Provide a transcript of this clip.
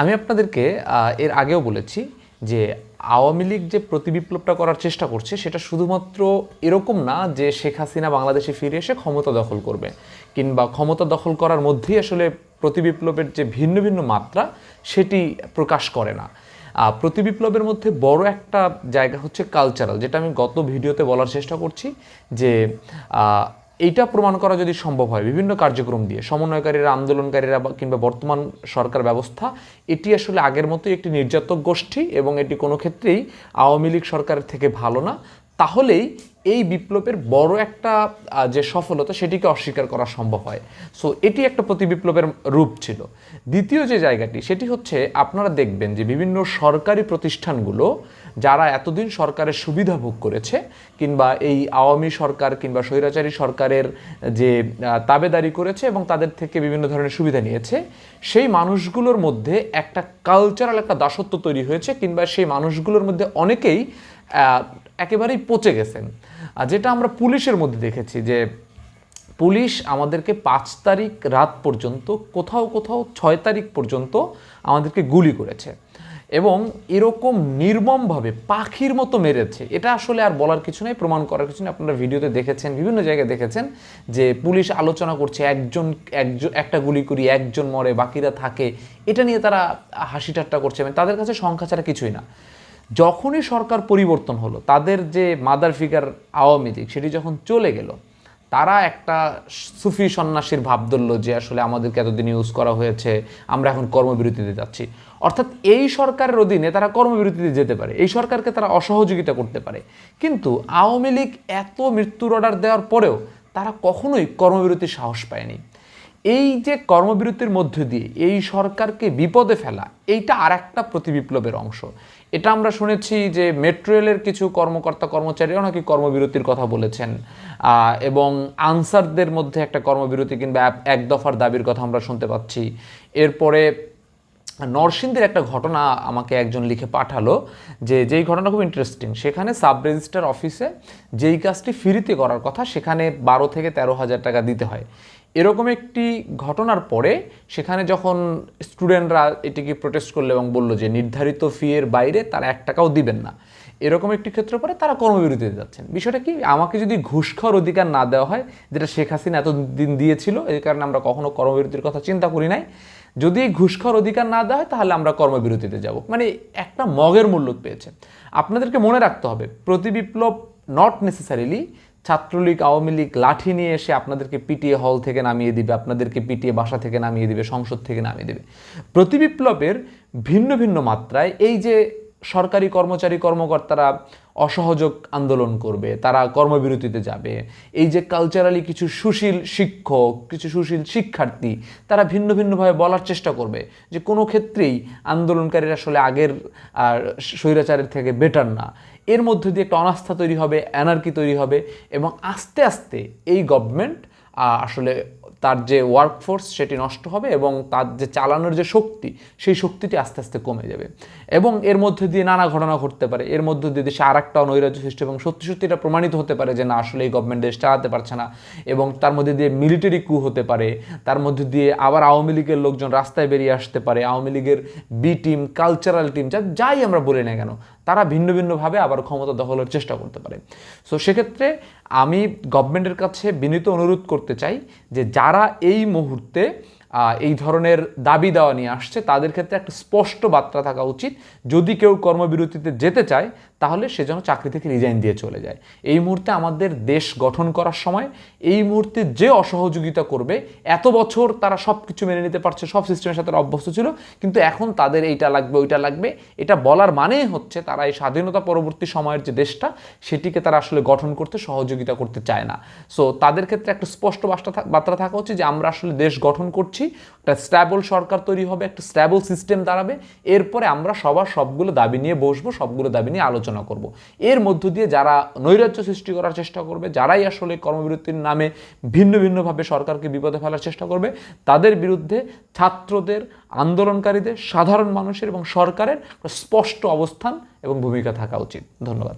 আমি আপনাদেরকে এর আগেও বলেছি যে আওয়ামী লীগ যে প্রতিবিপ্লবটা করার চেষ্টা করছে, সেটা শুধুমাত্র এরকম না যে শেখ হাসিনা বাংলাদেশে ফিরে এসে ক্ষমতা দখল করবে কিংবা ক্ষমতা দখল করার মধ্যেই আসলে প্রতিবিপ্লবের যে ভিন্ন ভিন্ন মাত্রা, সেটি প্রকাশ করে না। প্রতিবিপ্লবের মধ্যে বড় একটা জায়গা হচ্ছে কালচারাল যেটা আমি গত ভিডিওতে বলার চেষ্টা করছি যে এইটা প্রমাণ করা যদি সম্ভব হয়, বিভিন্ন কার্যক্রম দিয়ে, সমন্বয়কারীরা, আন্দোলনকারীরা কিংবা বর্তমান সরকার ব্যবস্থা, এটি আসলে আগের মতোই একটি নির্যাতক গোষ্ঠী এবং এটি কোনো ক্ষেত্রেই আওয়ামী লীগ সরকারের থেকে ভালো না। তাহলেই এই বিপ্লবের বড় একটা যে সফলতা সেটিকে অস্বীকার করা সম্ভব হয়। সো এটি একটা প্রতি বিপ্লবের রূপ ছিল। দ্বিতীয় যে জায়গাটি, সেটি হচ্ছে আপনারা দেখবেন যে বিভিন্ন সরকারি প্রতিষ্ঠানগুলো যারা এতদিন সরকারের সুবিধা ভোগ করেছে কিংবা এই আওয়ামী সরকার কিংবা স্বৈরাচারী সরকারের যে তাবেদারি করেছে এবং তাদের থেকে বিভিন্ন ধরনের সুবিধা নিয়েছে, সেই মানুষগুলোর মধ্যে একটা কালচারাল একটা দাসত্ব তৈরি হয়েছে কিংবা সেই মানুষগুলোর মধ্যে অনেকেই একেবারেই পচে গেছেন। যেটা আমরা পুলিশের মধ্যে দেখেছি যে, পুলিশ আমাদেরকে পাঁচ তারিখ রাত পর্যন্ত, কোথাও কোথাও ছয় তারিখ পর্যন্ত আমাদেরকে গুলি করেছে। এবং এরকম নির্মমভাবে পাখির মতো মেরেছে। এটা আসলে আর বলার কিছু নেই, প্রমাণ করার কিছু নেই। আপনারা ভিডিওতে দেখেছেন, বিভিন্ন জায়গায় দেখেছেন যে পুলিশ আলোচনা করছে, একজন একজন, একটা গুলি করি, একজন মরে, বাকিরা থাকে। এটা নিয়ে তারা হাসি ঠাট্টা করছে। এবং তাদের কাছে সংখ্যা ছাড়া কিছুই না। যখনই সরকার পরিবর্তন হলো, তাদের যে মাদার ফিগার আওয়ামী লীগ, সেটি যখন চলে গেল তারা একটা সুফি সন্ন্যাসীর ভাব ধরল যে আসলে আমাদেরকে এতদিন ইউজ করা হয়েছে, আমরা এখন কর্মবিরতিতে যাচ্ছি। অর্থাৎ এই সরকারের অধীনে তারা কর্মবিরতিতে যেতে পারে, এই সরকারকে তারা অসহযোগিতা করতে পারে। কিন্তু আওয়ামী লীগ এত মৃত্যুর অর্ডার দেওয়ার পরেও তারা কখনোই কর্মবিরতির সাহস পায়নি। এই যে কর্মবিরতির মধ্য দিয়ে এই সরকারকে বিপদে ফেলা, এইটা আর একটা প্রতিবিপ্লবের অংশ। এটা আমরা শুনেছি যে মেট্রো রেলের কিছু কর্মকর্তা কর্মচারীও নাকি কর্মবিরতির কথা বলেছেন। এবং আনসারদের মধ্যে একটা কর্মবিরতি কিংবা এক- দফার দাবির কথা আমরা শুনতে পাচ্ছি। এরপরে নরসিংদীর একটা ঘটনা আমাকে একজন লিখে পাঠালো যে যেই ঘটনা খুব ইন্টারেস্টিং সেখানে সাব রেজিস্টার অফিসে যেই কাজটি ফ্রিতে করার কথা সেখানে বারো থেকে তেরো হাজার টাকা দিতে হয়। এরকম একটি ঘটনার পরে সেখানে যখন স্টুডেন্টরা এটিকে প্রোটেস্ট করল এবং বলল যে নির্ধারিত ফি এর বাইরে তারা এক টাকাও দিবেন না। এরকম একটি ক্ষেত্র পরে তারা কর্মবিরতিতে যাচ্ছেন। বিষয়টা কি? আমাকে যদি ঘুষ খাওয়ার অধিকার না দেওয়া হয়, যেটা শেখ হাসিনা এতদিন দিয়েছিল এই কারণে আমরা কখনো কর্মবিরতির কথা চিন্তা করি নাই। যদি ঘুষ খাওয়ার অধিকার না দেওয়া হয়, তাহলে আমরা কর্মবিরতিতে যাব। মানে একটা মগের মূল্য পেয়েছে। আপনাদেরকে মনে রাখতে হবে, প্রতি বিপ্লব not necessarily Chhatra League, Awami league লাঠি নিয়ে এসে আপনাদেরকে পিটিয়ে হল থেকে নামিয়ে দিবে, আপনাদেরকে পিটিয়ে বাসা থেকে নামিয়ে দিবে, সংসদ থেকে নামিয়ে দেবে। প্রতি বিপ্লবের ভিন্ন ভিন্ন মাত্রায় এই যে সরকারি কর্মচারী কর্মকর্তারা অসহযোগ আন্দোলন করবে, তারা কর্মবিরতিতে যাবে। এই যে কালচারালি কিছু সুশীল শিক্ষক, কিছু সুশীল শিক্ষার্থী, তারা ভিন্ন ভিন্নভাবে বলার চেষ্টা করবে যে কোনো ক্ষেত্রেই আন্দোলনকারীরা আসলে আগের, আর স্বৈরাচারের থেকে বেটার না। এর মধ্যে দিয়ে একটা অনাস্থা তৈরি হবে অ্যানার্কি তৈরি হবে এবং আস্তে আস্তে এই গভর্নমেন্ট আসলে তার যে ওয়ার্কফোর্স সেটি নষ্ট হবে এবং তার যে চালানোর যে শক্তি, সেই শক্তিটি আস্তে আস্তে কমে যাবে। এবং এর মধ্যে দিয়ে নানা ঘটনা ঘটতে পারে। এর মধ্যে দিয়ে দেশে আর একটা অনৈরাজ্য সৃষ্টি এবং সত্যি সত্যি এটা প্রমাণিত হতে পারে যে না, আসলে এই গভর্নমেন্ট দেশ চালাতে পারছে না। এবং তার মধ্যে দিয়ে মিলিটারি কু হতে পারে। তার মধ্যে দিয়ে আবার আওয়ামী লীগের লোকজন রাস্তায় বেরিয়ে আসতে পারে। আওয়ামী লীগের বি টিম কালচারাল টিম যা যাই আমরা বলি না কেন তারা ভিন্ন ভিন্নভাবে আবার ক্ষমতা দখলের চেষ্টা করতে পারে। সো সেক্ষেত্রে আমি গভর্নমেন্টের কাছে বিনীত অনুরোধ করতে চাই যে যারা এই মুহূর্তে এই ধরনের দাবি দেওয়া নিয়ে আসছে, তাদের ক্ষেত্রে একটা স্পষ্ট বার্তা থাকা উচিত। যদি কেউ কর্মবিরতিতে যেতে চায় তাহলে সে যেন চাকরি থেকে রিজাইন দিয়ে চলে যায়। এই মুহূর্তে আমাদের দেশ গঠন করার সময়, এই মুহূর্তে যে অসহযোগিতা করবে, এত বছর তারা সব কিছু মেনে নিতে পারছে, সব সিস্টেমের সাথে অভ্যস্ত ছিল, কিন্তু এখন তাদের এইটা লাগবে, ওইটা লাগবে। এটা বলার মানেই হচ্ছে তারা এই স্বাধীনতা পরবর্তী সময়ের যে দেশটা, সেটিকে তারা আসলে গঠন করতে, সহযোগিতা করতে চায় না। সো তাদের ক্ষেত্রে একটা স্পষ্ট বার্তা থাক- বার্তা থাকা উচিত যে আমরা আসলে দেশ গঠন করছি, একটা স্ট্যাবল সরকার তৈরি হবে, একটা স্ট্যাবল সিস্টেম দাঁড়াবে। এরপরে আমরা সবার সবগুলো দাবি নিয়ে বসবো, সবগুলো দাবি নিয়ে আলোচনা করব। এর মধ্য দিয়ে যারা নৈরাজ্য সৃষ্টি করার চেষ্টা করবে, যারাই আসলে কর্মবিরতির নামে ভিন্ন ভিন্নভাবে সরকারকে বিপদে ফেলার চেষ্টা করবে, তাদের বিরুদ্ধে ছাত্রদের, আন্দোলনকারীদের, সাধারণ মানুষের এবং সরকারের স্পষ্ট অবস্থান এবং ভূমিকা থাকা উচিত। ধন্যবাদ।